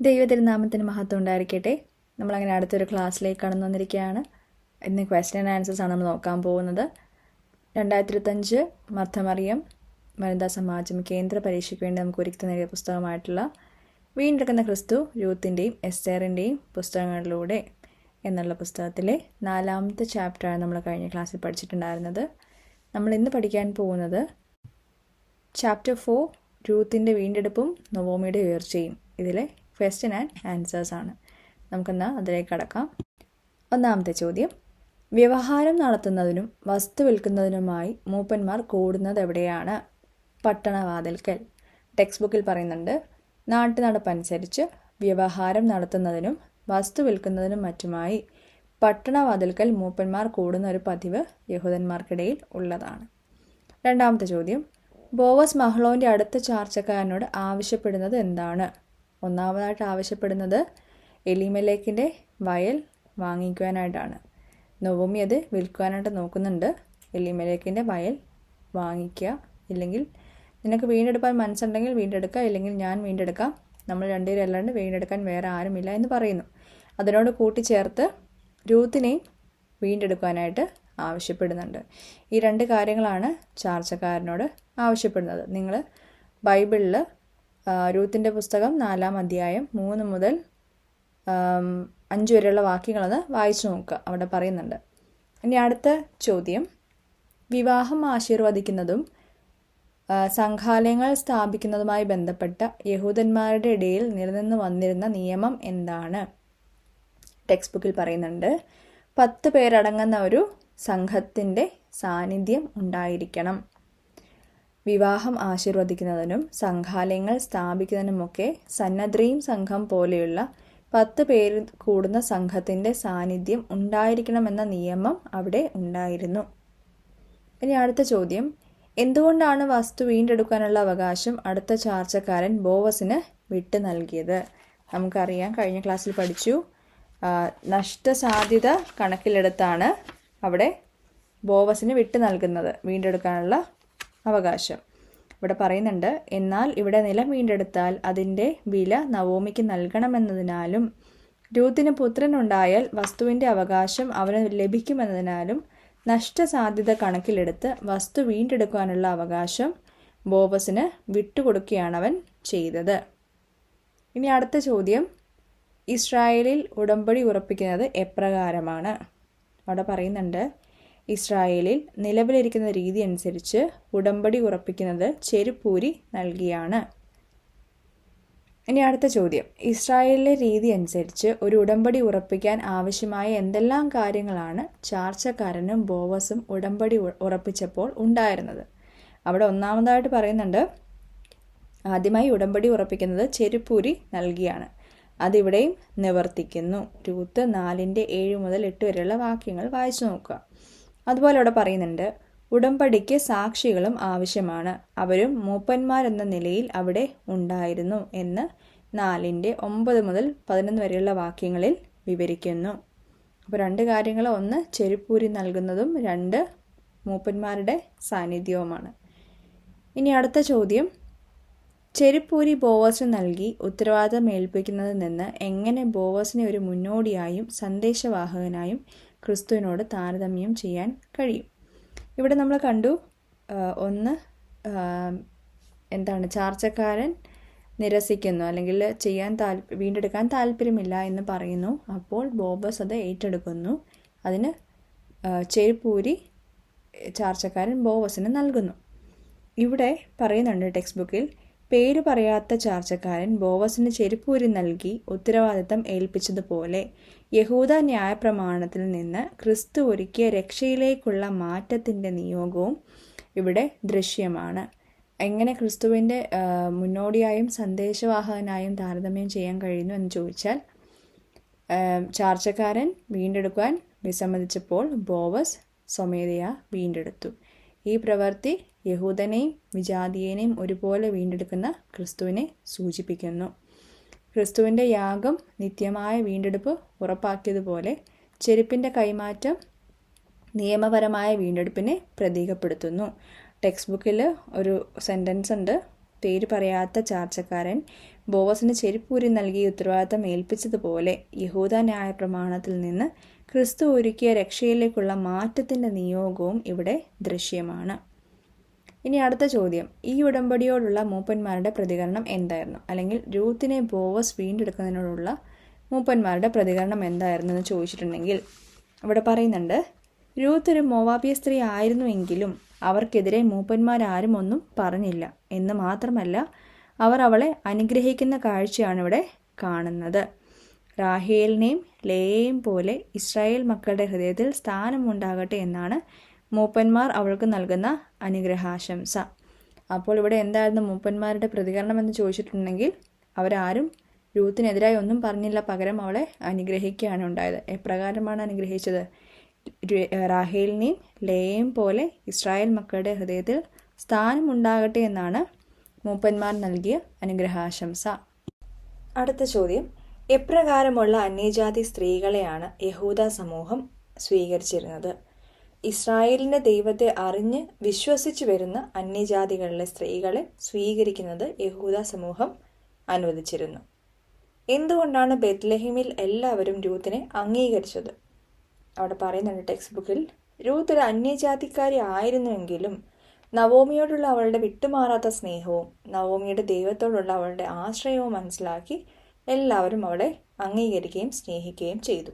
ദൈവതിരുനാമത്തിന് മഹത്വം ഉണ്ടായിരിക്കട്ടെ. നമ്മളങ്ങനെ അടുത്തൊരു ക്ലാസ്സിലേക്ക് കടന്നു വന്നിരിക്കുകയാണ്. ഇന്ന് ക്വസ്റ്റ്യൻ ആൻഡ് ആൻസേഴ്സ് ആണ് നമ്മൾ നോക്കാൻ പോകുന്നത്. രണ്ടായിരത്തി ഇരുപത്തഞ്ച് മർദ്ധമറിയം വനിതാ സമാജം കേന്ദ്ര പരീക്ഷയ്ക്ക് വേണ്ടി നമുക്ക് ഒരുക്കി നേടിയ പുസ്തകമായിട്ടുള്ള വീണ്ടെടുക്കുന്ന ക്രിസ്തു യൂത്തിന്റെയും എസ്തേറിന്റെയും പുസ്തകങ്ങളിലൂടെ എന്നുള്ള പുസ്തകത്തിലെ നാലാമത്തെ ചാപ്റ്ററാണ് നമ്മൾ കഴിഞ്ഞ ക്ലാസ്സിൽ പഠിച്ചിട്ടുണ്ടായിരുന്നത്. നമ്മൾ ഇന്ന് പഠിക്കാൻ പോകുന്നത് ചാപ്റ്റർ ഫോർ രൂത്തിന്റെ വീണ്ടെടുപ്പും നവോമിയുടെ ഉയർച്ചയും. ഇതിലെ ക്വസ്റ്റ്യൻ ആൻഡ് ആൻസേഴ്സ് ആണ്. നമുക്കെന്നാൽ അതിലേക്ക് കടക്കാം. ഒന്നാമത്തെ ചോദ്യം. വ്യവഹാരം നടത്തുന്നതിനും വസ്തു വിൽക്കുന്നതിനുമായി മൂപ്പന്മാർ കൂടുന്നത് എവിടെയാണ്? പട്ടണവാതിൽക്കൽ. ടെക്സ്റ്റ് ബുക്കിൽ പറയുന്നുണ്ട് നാട്ടു നടപ്പനുസരിച്ച് വ്യവഹാരം നടത്തുന്നതിനും വസ്തു വിൽക്കുന്നതിനും മറ്റുമായി പട്ടണവാതിൽക്കൽ മൂപ്പന്മാർ കൂടുന്ന ഒരു പതിവ് യഹൂദന്മാർക്കിടയിൽ ഉള്ളതാണ്. രണ്ടാമത്തെ ചോദ്യം. ബോവസ് മഹ്ലോന്റെ അടുത്ത ചാർച്ചക്കാരനോട് ആവശ്യപ്പെടുന്നത് എന്താണ്? ഒന്നാമതായിട്ട് ആവശ്യപ്പെടുന്നത് എലിമലേക്കിന്റെ വയൽ വാങ്ങിക്കുവാനായിട്ടാണ്. നവമി അത് വിൽക്കുവാനായിട്ട് നോക്കുന്നുണ്ട്. എലിമലേക്കിന്റെ വയൽ വാങ്ങിക്കുക ഇല്ലെങ്കിൽ നിനക്ക് വീണ്ടെടുക്കാൻ മനസ്സുണ്ടെങ്കിൽ വീണ്ടെടുക്കുക ഇല്ലെങ്കിൽ ഞാൻ വീണ്ടെടുക്കാം. നമ്മൾ രണ്ടുപേരും അല്ലാണ്ട് വീണ്ടെടുക്കാൻ വേറെ ആരുമില്ല എന്ന് പറയുന്നു. അതിനോട് കൂട്ടിച്ചേർത്ത് രൂത്തിനെയും വീണ്ടെടുക്കാനായിട്ട് ആവശ്യപ്പെടുന്നുണ്ട്. ഈ രണ്ട് കാര്യങ്ങളാണ് ചാർച്ചക്കാരനോട് ആവശ്യപ്പെടുന്നത്. നിങ്ങൾ ബൈബിളിൽ രൂത്തിന്റെ പുസ്തകം നാലാം അധ്യായം മൂന്ന് മുതൽ അഞ്ച് വരെയുള്ള വാക്യങ്ങളൊന്ന് വായിച്ചു നോക്കുക. അവിടെ പറയുന്നുണ്ട്. ഇനി അടുത്ത ചോദ്യം. വിവാഹം ആശീർവദിക്കുന്നതും സംഘാലയങ്ങൾ സ്ഥാപിക്കുന്നതുമായി ബന്ധപ്പെട്ട യഹൂദന്മാരുടെ ഇടയിൽ നിലനിന്ന് വന്നിരുന്ന നിയമം എന്താണ്? ടെക്സ്റ്റ് ബുക്കിൽ പറയുന്നുണ്ട്. പത്ത് പേരടങ്ങുന്ന ഒരു സംഘത്തിന്റെ സാന്നിധ്യം ഉണ്ടായിരിക്കണം. വിവാഹം ആശീർവദിക്കുന്നതിനും സംഘാലയങ്ങൾ സ്ഥാപിക്കുന്നതിനുമൊക്കെ സന്നദ്രീം സംഘം പോലെയുള്ള പത്ത് പേര് കൂടുന്ന സംഘത്തിന്റെ സാന്നിധ്യം ഉണ്ടായിരിക്കണമെന്ന നിയമം അവിടെ ഉണ്ടായിരുന്നു. ഇനി അടുത്ത ചോദ്യം. എന്തുകൊണ്ടാണ് വസ്തു വീണ്ടെടുക്കാനുള്ള അവകാശം അടുത്ത ചാർച്ചക്കാരൻ ബോവസിന് വിട്ടു നൽകിയത്? നമുക്കറിയാം കഴിഞ്ഞ ക്ലാസ്സിൽ പഠിച്ചു. നഷ്ടസാധ്യത കണക്കിലെടുത്താണ് അവിടെ ബോവസിന് വിട്ടു നൽകുന്നത് വീണ്ടെടുക്കാനുള്ള അവകാശം. ഇവിടെ പറയുന്നുണ്ട് എന്നാൽ ഇവിടെ നിലം വീണ്ടെടുത്താൽ അതിന്റെ വില നവോമിക്ക് നൽകണമെന്നതിനാലും രൂത്തിന് പുത്രനുണ്ടായാൽ വസ്തുവിന്റെ അവകാശം അവന് ലഭിക്കുമെന്നതിനാലും നഷ്ടസാധ്യത കണക്കിലെടുത്ത് വസ്തു വീണ്ടെടുക്കാനുള്ള അവകാശം ബോബസിന് അവൻ ചെയ്തത്. ഇനി അടുത്ത ചോദ്യം ഇസ്രായേലിൽ ഉടമ്പടി ഉറപ്പിക്കുന്നത് എപ്രകാരമാണ്? അവിടെ പറയുന്നുണ്ട് ഇസ്രായേലിൽ നിലവിലിരിക്കുന്ന രീതി അനുസരിച്ച് ഉടമ്പടി ഉറപ്പിക്കുന്നത് ചെരുപ്പൂരി നൽകിയാണ്. ഇനി അടുത്ത ചോദ്യം. ഇസ്രായേലിലെ രീതി അനുസരിച്ച് ഒരു ഉടമ്പടി ഉറപ്പിക്കാൻ ആവശ്യമായ എന്തെല്ലാം കാര്യങ്ങളാണ് ചാർച്ചക്കാരനും ബോവസും ഉടമ്പടി ഉറപ്പിച്ചപ്പോൾ ഉണ്ടായിരുന്നത്? അവിടെ ഒന്നാമതായിട്ട് പറയുന്നുണ്ട് ആദ്യമായി ഉടമ്പടി ഉറപ്പിക്കുന്നത് ചെരുപ്പൂരി നൽകിയാണ്. അതിവിടെയും നിവർത്തിക്കുന്നു. രൂത്ത് നാലിന്റെ ഏഴ് മുതൽ എട്ട് വരെയുള്ള വാക്യങ്ങൾ വായിച്ചു നോക്കുക. അതുപോലെ അവിടെ പറയുന്നുണ്ട് ഉടമ്പടിക്ക് സാക്ഷികളും ആവശ്യമാണ്. അവരും മൂപ്പന്മാരെന്ന നിലയിൽ അവിടെ ഉണ്ടായിരുന്നു എന്ന് നാലിന്റെ ഒമ്പത് മുതൽ പതിനൊന്ന് വരെയുള്ള വാക്യങ്ങളിൽ വിവരിക്കുന്നു. അപ്പോൾ രണ്ട് കാര്യങ്ങൾ. ഒന്ന് ചെരുപ്പൂരി നൽകുന്നതും രണ്ട് മൂപ്പന്മാരുടെ സാന്നിധ്യവുമാണ്. ഇനി അടുത്ത ചോദ്യം. ചെരുപ്പൂരി ബോവസിന് നൽകി ഉത്തരവാദിത്തം ഏൽപ്പിക്കുന്നതിൽ നിന്ന് എങ്ങനെ ബോവസിനെ ഒരു മുന്നോടിയായും സന്ദേശവാഹകനായും ക്രിസ്തുവിനോട് താരതമ്യം ചെയ്യാൻ കഴിയും. ഇവിടെ നമ്മൾ കണ്ടു ഒന്ന് എന്താണ് ചാർച്ചക്കാരൻ നിരസിക്കുന്നു അല്ലെങ്കിൽ ചെയ്യാൻ താല്പ വീണ്ടെടുക്കാൻ താല്പര്യമില്ല എന്ന് പറയുന്നു. അപ്പോൾ ബോബസ് അത് ഏറ്റെടുക്കുന്നു. അതിന് ചെരുപ്പൂരി ചാർച്ചക്കാരൻ ബോബസിന് നൽകുന്നു. ഇവിടെ പറയുന്നുണ്ട് ടെക്സ്റ്റ് ബുക്കിൽ പേര് പറയാത്ത ചാർച്ചക്കാരൻ ബോവസിന് ചെരുപ്പൂരി നൽകി ഉത്തരവാദിത്തം ഏൽപ്പിച്ചതുപോലെ യഹൂദ ന്യായപ്രമാണത്തിൽ നിന്ന് ക്രിസ്തു ഒരുക്കിയ രക്ഷയിലേക്കുള്ള മാറ്റത്തിന്റെ നിയോഗവും ഇവിടെ ദൃശ്യമാണ്. എങ്ങനെ ക്രിസ്തുവിന്റെ മുന്നോടിയായും സന്ദേശവാഹകനായും താരതമ്യം ചെയ്യാൻ കഴിയുന്നു എന്ന് ചോദിച്ചാൽ ചാർച്ചക്കാരൻ വീണ്ടെടുക്കാൻ വിസമ്മതിച്ചപ്പോൾ ബോവസ് സ്വമേധയാ വീണ്ടെടുത്തു. ഈ പ്രവൃത്തി യഹൂദനെയും വിജാതീയനെയും ഒരുപോലെ വീണ്ടെടുക്കുന്ന ക്രിസ്തുവിനെ സൂചിപ്പിക്കുന്നു. ക്രിസ്തുവിന്റെ യാഗം നിത്യമായ വീണ്ടെടുപ്പ് ഉറപ്പാക്കിയതുപോലെ ചെരുപ്പിന്റെ കൈമാറ്റം നിയമപരമായ വീണ്ടെടുപ്പിനെ പ്രതീകപ്പെടുത്തുന്നു. ടെക്സ്റ്റ് ബുക്കിൽ ഒരു സെന്റൻസ് ഉണ്ട്. പേര് പറയാത്ത ചാർച്ചക്കാരൻ ബോവസിന് ചെരുപ്പൂരി നൽകി ഉത്തരവാദിത്തം ഏൽപ്പിച്ചതുപോലെ യഹൂദ ന്യായ പ്രമാണത്തിൽ നിന്ന് ക്രിസ്തു ഒരുക്കിയ രക്ഷയിലേക്കുള്ള മാറ്റത്തിന്റെ നിയോഗവും ഇവിടെ ദൃശ്യമാണ്. ഇനി അടുത്ത ചോദ്യം. ഈ ഉടമ്പടിയോടുള്ള മൂപ്പന്മാരുടെ പ്രതികരണം എന്തായിരുന്നു? അല്ലെങ്കിൽ രൂത്തിനെ ബോവസ് വീണ്ടെടുക്കുന്നതിനോടുള്ള മൂപ്പന്മാരുടെ പ്രതികരണം എന്തായിരുന്നു എന്ന് ചോദിച്ചിട്ടുണ്ടെങ്കിൽ ഇവിടെ പറയുന്നുണ്ട് രൂത്ത് ഒരു മോവാബിയ സ്ത്രീ ആയിരുന്നുവെങ്കിലും അവർക്കെതിരെ മൂപ്പന്മാരാരും ഒന്നും പറഞ്ഞില്ല. എന്ന് മാത്രമല്ല അവർ അവളെ അനുഗ്രഹിക്കുന്ന കാഴ്ചയാണ് ഇവിടെ കാണുന്നത്. റാഹേലിനെയും ലേയെയും പോലെ ഇസ്രായേൽ മക്കളുടെ ഹൃദയത്തിൽ സ്ഥാനമുണ്ടാകട്ടെ എന്നാണ് മൂപ്പന്മാർ അവൾക്ക് നൽകുന്ന അനുഗ്രഹാശംസ. അപ്പോൾ ഇവിടെ എന്തായിരുന്നു മൂപ്പന്മാരുടെ പ്രതികരണം എന്ന് ചോദിച്ചിട്ടുണ്ടെങ്കിൽ അവരാരും രൂത്തിനെതിരായി ഒന്നും പറഞ്ഞില്ല പകരം അവളെ അനുഗ്രഹിക്കുകയാണ് ഉണ്ടായത്. എപ്രകാരമാണ് അനുഗ്രഹിച്ചത്? റാഹേലിനെയും ലേയും പോലെ ഇസ്രായേൽ മക്കളുടെ ഹൃദയത്തിൽ സ്ഥാനമുണ്ടാകട്ടെ എന്നാണ് മൂപ്പന്മാർ നൽകിയ അനുഗ്രഹാശംസ. അടുത്ത ചോദ്യം. എപ്രകാരമുള്ള അന്യജാതി സ്ത്രീകളെയാണ് യഹൂദ സമൂഹം സ്വീകരിച്ചിരുന്നത്. ഇസ്രായേലിന്റെ ദൈവത്തെ അറിഞ്ഞ് വിശ്വസിച്ചു വരുന്ന അന്യജാതികളിലെ സ്ത്രീകളെ സ്വീകരിക്കുന്നത് യഹൂദ സമൂഹം അനുവദിച്ചിരുന്നു. എന്തുകൊണ്ടാണ് ബെത്ലഹിമിൽ എല്ലാവരും രൂത്തിനെ അംഗീകരിച്ചത്? അവിടെ പറയുന്നുണ്ട് ടെക്സ്റ്റ് ബുക്കിൽ രൂത്ത് ഒരു അന്യജാതിക്കാരി ആയിരുന്നുവെങ്കിലും നവോമിയോടുള്ള അവളുടെ വിട്ടുമാറാത്ത സ്നേഹവും നവോമിയുടെ ദൈവത്തോടുള്ള അവളുടെ ആശ്രയവും മനസ്സിലാക്കി എല്ലാവരും അവളെ അംഗീകരിക്കുകയും സ്നേഹിക്കുകയും ചെയ്തു.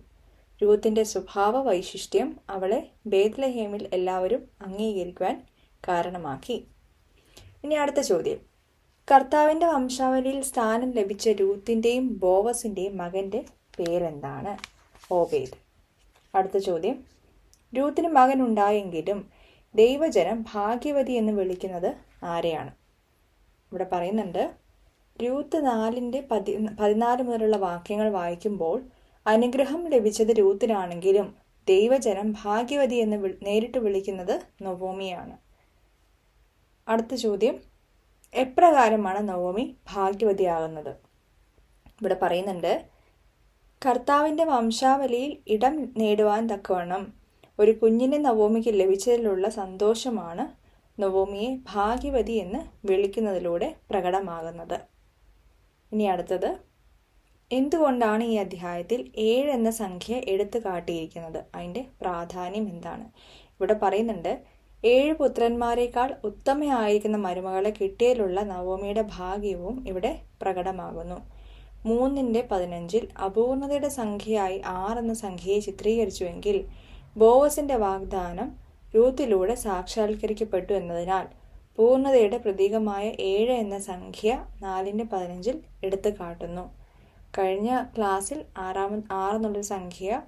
രൂത്തിന്റെ സ്വഭാവ വൈശിഷ്ട്യം അവളെ ബേദ്ലഹേമിൽ എല്ലാവരും അംഗീകരിക്കുവാൻ കാരണമാക്കി. ഇനി അടുത്ത ചോദ്യം. കർത്താവിന്റെ വംശാവലിയിൽ സ്ഥാനം ലഭിച്ച രൂത്തിന്റെയും ബോവസിന്റെയും മകന്റെ പേരെന്താണ്? ഓബേദ്. അടുത്ത ചോദ്യം. രൂത്തിന് മകൻ ഉണ്ടായെങ്കിലും ദൈവജനം ഭാഗ്യവതി എന്ന് വിളിക്കുന്നത് ആരെയാണ്? ഇവിടെ പറയുന്നുണ്ട് രൂത്ത് നാലിന്റെ പതി പതിനാല് മുതലുള്ള വാക്യങ്ങൾ വായിക്കുമ്പോൾ അനുഗ്രഹം ലഭിച്ചത് രൂത്തിനാണെങ്കിലും ദൈവജനം ഭാഗ്യവതി എന്ന് നേരിട്ട് വിളിക്കുന്നത് നവോമിയാണ്. അടുത്ത ചോദ്യം. എപ്രകാരമാണ് നവോമി ഭാഗ്യവതിയാകുന്നത്? ഇവിടെ പറയുന്നുണ്ട്. കർത്താവിന്റെ വംശാവലിയിൽ ഇടം നേടുവാൻ തക്കവണ്ണം ഒരു കുഞ്ഞിനെ നവോമിക്ക് ലഭിച്ചതിലുള്ള സന്തോഷമാണ് നവോമിയെ ഭാഗ്യവതി എന്ന് വിളിക്കുന്നതിലൂടെ പ്രകടമാകുന്നത്. ഇനി അടുത്തത്. എന്തുകൊണ്ടാണ് ഈ അധ്യായത്തിൽ ഏഴ് എന്ന സംഖ്യ എടുത്തു കാട്ടിയിരിക്കുന്നത്? അതിന്റെ പ്രാധാന്യം എന്താണ്? ഇവിടെ പറയുന്നുണ്ട് ഏഴ് പുത്രന്മാരെക്കാൾ ഉത്തമയായിരിക്കുന്ന മരുമകളെ കിട്ടിയതിലുള്ള നവോമിയുടെ ഭാഗ്യവും ഇവിടെ പ്രകടമാകുന്നു. മൂന്നിന്റെ പതിനഞ്ചിൽ അപൂർണതയുടെ സംഖ്യയായി ആറ് എന്ന സംഖ്യയെ ചിത്രീകരിച്ചുവെങ്കിൽ ബോവസിന്റെ വാഗ്ദാനം രൂത്തിലൂടെ സാക്ഷാത്കരിക്കപ്പെട്ടു എന്നതിനാൽ പൂർണതയുടെ പ്രതീകമായ ഏഴ് എന്ന സംഖ്യ നാലിന്റെ പതിനഞ്ചിൽ എടുത്തു കാട്ടുന്നു. കഴിഞ്ഞ ക്ലാസ്സിൽ ആറാമ ആറെന്നുള്ളൊരു സംഖ്യ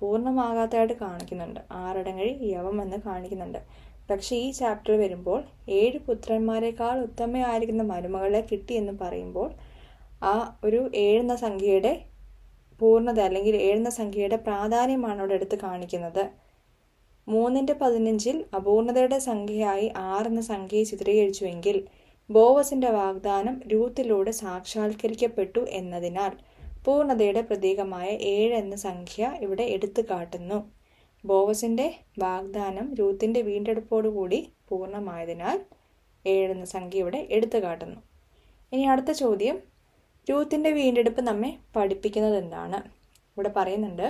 പൂർണമാകാത്തതായിട്ട് കാണിക്കുന്നുണ്ട്. ആറിടങ്ങഴി യവം എന്ന് കാണിക്കുന്നുണ്ട്. പക്ഷേ ഈ ചാപ്റ്റർ വരുമ്പോൾ ഏഴ് പുത്രന്മാരെക്കാൾ ഉത്തമയായിരിക്കുന്ന മരുമകളെ കിട്ടി എന്ന് പറയുമ്പോൾ ആ ഒരു ഏഴുന്ന സംഖ്യയുടെ പൂർണത അല്ലെങ്കിൽ ഏഴുന്ന സംഖ്യയുടെ പ്രാധാന്യമാണ് അവിടെ എടുത്ത് കാണിക്കുന്നത്. മൂന്നിന്റെ പതിനഞ്ചിൽ അപൂർണതയുടെ സംഖ്യയായി ആറെന്ന സംഖ്യയെ ചിത്രീകരിച്ചുവെങ്കിൽ ബോവസിന്റെ വാഗ്ദാനം രൂത്തിലൂടെ സാക്ഷാത്കരിക്കപ്പെട്ടു എന്നതിനാൽ പൂർണതയുടെ പ്രതീകമായ ഏഴ് എന്ന സംഖ്യ ഇവിടെ എടുത്തു കാട്ടുന്നു. ബോവസിന്റെ വാഗ്ദാനം രൂത്തിന്റെ വീണ്ടെടുപ്പോടുകൂടി പൂർണമായതിനാൽ എന്ന സംഖ്യ ഇവിടെ എടുത്തു കാട്ടുന്നു. ഇനി അടുത്ത ചോദ്യം. രൂത്തിന്റെ വീണ്ടെടുപ്പ് നമ്മെ പഠിപ്പിക്കുന്നത് എന്താണ് ഇവിടെ പറയുന്നുണ്ട്.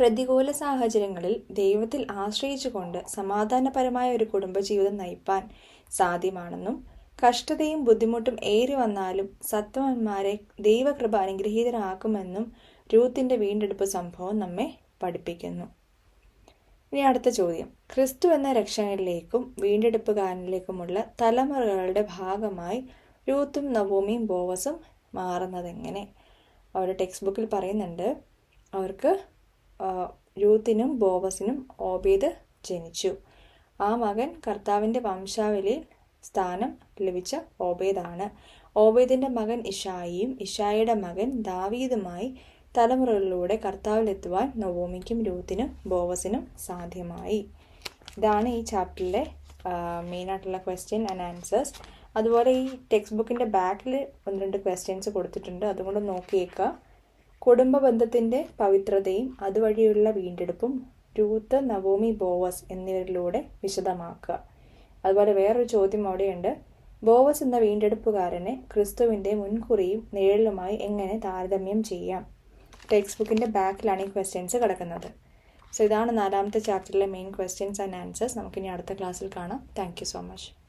പ്രതികൂല സാഹചര്യങ്ങളിൽ ദൈവത്തിൽ ആശ്രയിച്ചുകൊണ്ട് സമാധാനപരമായ ഒരു കുടുംബജീവിതം നയിപ്പാൻ സാധ്യമാണെന്നും കഷ്ടതയും ബുദ്ധിമുട്ടും ഏറി വന്നാലും സത്വന്മാരെ ദൈവകൃപ അനുഗ്രഹീതരാക്കുമെന്നും രൂത്തിന്റെ വീണ്ടെടുപ്പ് സംഭവം നമ്മെ പഠിപ്പിക്കുന്നു. ഇനി അടുത്ത ചോദ്യം. ക്രിസ്തു എന്ന രക്ഷകനിലേക്കും വീണ്ടെടുപ്പുകാരനിലേക്കുമുള്ള തലമുറകളുടെ ഭാഗമായി രൂത്തും നവോമിയും ബോവസും മാറുന്നതെങ്ങനെ? അവരുടെ ടെക്സ്റ്റ് ബുക്കിൽ പറയുന്നുണ്ട്. അവർക്ക് രൂത്തിനും ബോവസിനും ഓബേദ് ജനിച്ചു. ആ മകൻ കർത്താവിന്റെ വംശാവലിയിൽ സ്ഥാനം ലഭിച്ച ഓബേദാണ്. ഓബേദിന്റെ മകൻ ഇഷായിയും ഇഷായിയുടെ മകൻ ദാവീദുമായി തലമുറകളിലൂടെ കർത്താവിലെത്തുവാൻ നവോമിക്കും രൂത്തിനും ബോവസിനും സാധ്യമായി. ഇതാണ് ഈ ചാപ്റ്ററിലെ മെയിനായിട്ടുള്ള ക്വസ്റ്റ്യൻ ആൻഡ് ആൻസേഴ്സ് അതുപോലെ ഈ ടെക്സ്റ്റ് ബുക്കിന്റെ ബാക്കിൽ ഒന്ന് രണ്ട് ക്വസ്റ്റ്യൻസ് കൊടുത്തിട്ടുണ്ട്. അതുകൊണ്ട് നോക്കിയേക്കുക കുടുംബ ബന്ധത്തിന്റെ പവിത്രതയും അതുവഴിയുള്ള വീണ്ടെടുപ്പും രൂത്ത് നവോമി ബോവസ് എന്നിവരിലൂടെ വിശദമാക്കുക. അതുപോലെ വേറൊരു ചോദ്യം അവിടെയുണ്ട്. ബോവസ് എന്ന വീണ്ടെടുപ്പുകാരനെ ക്രിസ്തുവിന്റെ മുൻകുറിയും നേഴലുമായി എങ്ങനെ താരതമ്യം ചെയ്യാം? ടെക്സ്റ്റ് ബുക്കിന്റെ ബാക്കിലാണ് ഈ ക്വസ്റ്റ്യൻസ് കിടക്കുന്നത്. സോ ഇതാണ് നാലാമത്തെ ചാപ്റ്ററിലെ മെയിൻ ക്വസ്റ്റ്യൻസ് ആൻഡ് ആൻസേഴ്സ്. നമുക്കിനി അടുത്ത ക്ലാസ്സിൽ കാണാം. Thank so much.